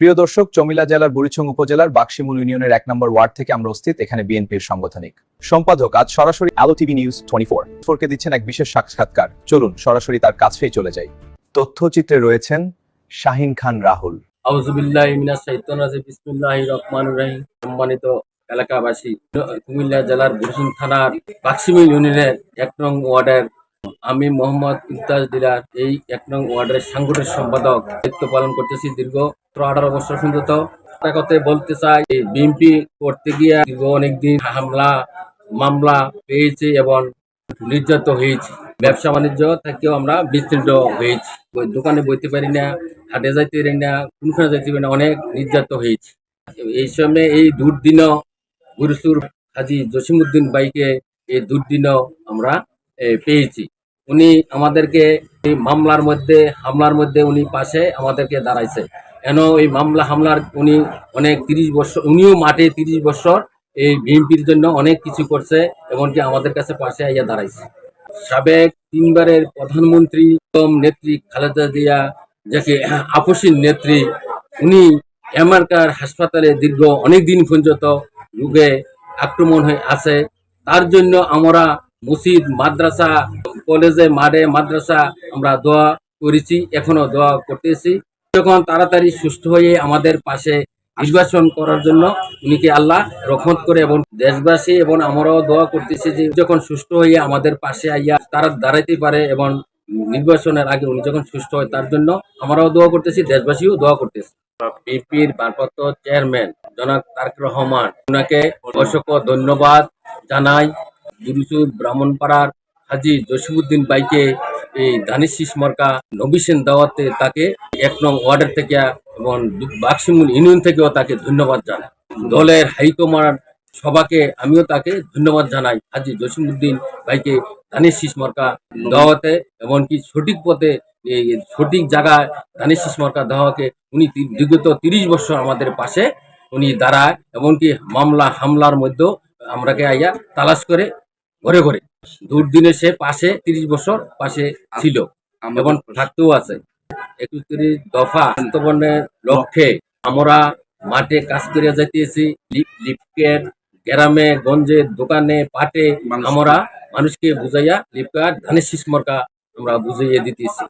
প্রিয় দর্শক, চমিলা জেলার বুড়িচং উপজেলার বাক্সিমুল ইউনিয়নের এক নম্বর ওয়ার্ড থেকে আমরা উপস্থিত। এখানে বিএনপির সাংগঠনিক সম্পাদক আজ সরাসরি Alo TV news twenty four. ফোরকে দিচ্ছেন এক বিশেষ সাক্ষাৎকার। চলুন, সরাসরি তার কাছেই চলে যাই। তথ্যচিত্রে রয়েছেন শাহিন খান রাহুল। সম্মানিত এলাকাবাসী, কুমিল্লা জেলার বুরসিং থানার বাক্সিমিল ইউনিয়নের এক নং ওয়ার্ডের আমি মোহাম্মদ ইমতাজ দিলার এই এক নং ওয়ার্ডের সাংগঠনিক সম্পাদক। দায়িত্ব পালন করতেছি দীর্ঘ আঠারো বছর একটা কথাই বলতে চাই বিএনপি করতে গিয়ে দীর্ঘ অনেকদিন হামলা, মামলা পেয়েছি এবং নির্যাত হয়েছি। ব্যবসা বাণিজ্য থেকেও আমরা বিস্তৃত হয়েছি। দোকানে বইতে পারি না, হাটে যাইতে পারি না, কোনখানে যাইতে পারি না, অনেক নির্যাত হয়েছি। এই সময় এই দুর্দিন গুরুসুর হাজি জসিমুদ্দিন বাইকে এই দুর্দিন আমরা পেয়েছি। উনি আমাদেরকে এই মামলার মধ্যে, হামলার মধ্যে উনি পাশে আমাদেরকে দাঁড়াইছে। কেন এই মামলা, হামলার উনি অনেক তিরিশ বছর, উনিও মাঠে তিরিশ বছর এই বিএনপির জন্য অনেক কিছু করছে, এমনকি আমাদের কাছে পাশে আইয়া দাঁড়াইছে। সাবেক তিনবারের প্রধানমন্ত্রী এবং নেত্রী খালেদা জিয়া, যাকে আপসীন নেত্রী, উনি আমেরিকার হাসপাতালে দীর্ঘ অনেক দিন পর্যন্ত রোগে আক্রমণ হয়ে আছে। তার জন্য আমরা মসজিদ, মাদ্রাসা কলেজে, মাঠে, মাদ্রাসা আমরা দোয়া করেছি, এখনও দোয়া করতেছি। যখন তাড়াতাড়ি সুস্থ হয়ে আমাদের পাশে নির্বাচন করার জন্য উনিকে আল্লাহ রহমত করে এবং দেশবাসী এবং আমরাও দোয়া করতেছি যে যখন সুস্থ হয়ে আমাদের পাশে আইয়া তারা দাঁড়াইতে পারে এবং নির্বাচনের আগে উনি যখন সুস্থ হয় তার জন্য আমরাও দোয়া করতেছি, দেশবাসীও দোয়া করতেছি। বিপির ভারপ্রাপ্ত চেয়ারম্যান জনাব তারক রহমান ওনাকে অসংখ্য ধন্যবাদ জানাই। দুরুসু ব্রাহ্মণপাড়ার হাজি জসিমুদ্দিন বাইকে এই দানিশ মর্কা নবিসেন দাওয়াতে তাকে এক নং ওয়ার্ডের থেকে এবং বাক্সিমুল ইউনিয়ন থেকেও তাকে ধন্যবাদ জানাই দলের হাইকমান্ড সবাকে আমিও তাকে ধন্যবাদ জানাই। হাজি জসিমুদ্দিন ভাইকে ধানের দানিশ মর্কা দাওয়াতে এমনকি সঠিক পথে সঠিক জায়গায় ধানের দানিশ মর্কা দাওয়াকে উনি বিগত তিরিশ বছর আমাদের পাশে উনি দাঁড়ায়। এমনকি মামলা হামলার মধ্যেও আমরাকে আইয়া তালাশ করে ঘরে ঘরে। দুর্দিনে সে পাশে তিরিশ বছর পাশে ছিল এবং থাকতেও আছে। একত্রিশ দফা বাস্তবায়নের লক্ষ্যে আমরা মাঠে কাজ করে যাইতেছি। লিপ- লিফটের গ্রামে গঞ্জে দোকানে পাটে আমরা মানুষকে বুঝাইয়া লিপকার ধানের শিসমর্কা আমরা বুঝাইয়া দিতেছি।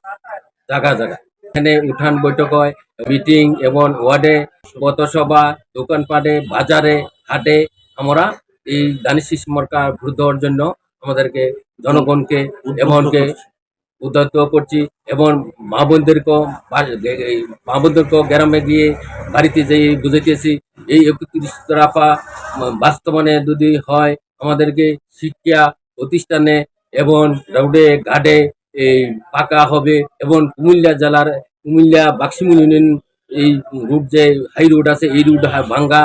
জায়গা জায়গা এখানে উঠান বৈঠক হয় মিটিং এবং ওয়ার্ডে পথসভা দোকানপাটে বাজারে হাটে আমরা এই দানিশ শিসমর্কা ভোট দেওয়ার জন্য আমাদেরকে জনগণকে এমনকে উদ্যত করছি এবং মা বোনদেরকেও মা বোনদেরকেও গ্রামে গিয়ে বাড়িতে যেয়ে বুঝাইতেছি এই একত্রিশ তরাফা বাস্তবায়নে যদি হয় আমাদেরকে শিক্ষা প্রতিষ্ঠানে এবং রোডে ঘাটে এই পাকা হবে এবং কুমিল্লা জেলার কুমিল্লা বাক্সিমুল ইউনিয়ন এই রুট যে হাই রুট আছে, এই রুট ভাঙ্গা।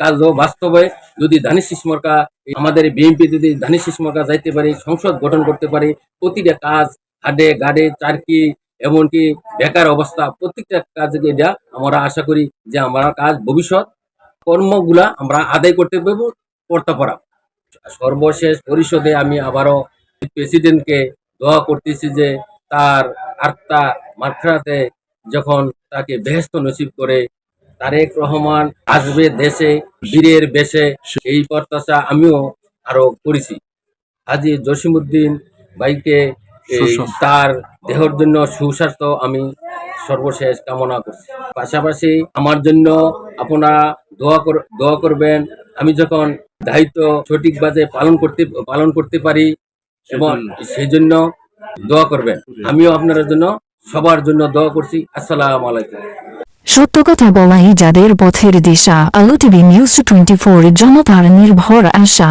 কাজ বাস্তবে যদি ধানের শিসমর্কা আমাদের বিএনপি যদি ধানের শিসমর্কা যাইতে পারে, সংসদ গঠন করতে পারে, প্রতিটা কাজ হাডে গাডে, চারকি, এমনকি বেকার অবস্থা, প্রত্যেকটা কাজে এটা আমরা আশা করি যে আমরা কাজ ভবিষ্যৎ কর্মগুলা আমরা আদায় করতে পারব, করতে পারা সর্বশেষ পরিষদে আমি আবারও প্রেসিডেন্টকে দোয়া করতেছি যে, তার আত্মা মাত্রাতে যখন তাকে বেহেস্ত নসিব করে তারেক রহমান আসবে দেশে বীরের বেশে এই প্রত্যাশা আমিও আরও করেছি। হাজি জসিমুদ্দিন ভাইকে তার দেহের জন্য সুস্বাস্থ্য আমি সর্বশেষ কামনা করছি। পাশাপাশি আমার জন্য আপনারা দোয়া কর দোয়া করবেন আমি যখন দায়িত্ব সঠিকভাবে পালন করতে পালন করতে পারি এবং সেই জন্য দোয়া করবেন। আমিও আপনার জন্য সবার জন্য দোয়া করছি। আসসালাম আলাইকুম। সত্য কথা বলাই যাদের পথের দিশা, আলো টিভি নিউজ টোয়েন্টি ফোর জনতার নির্ভর আশা।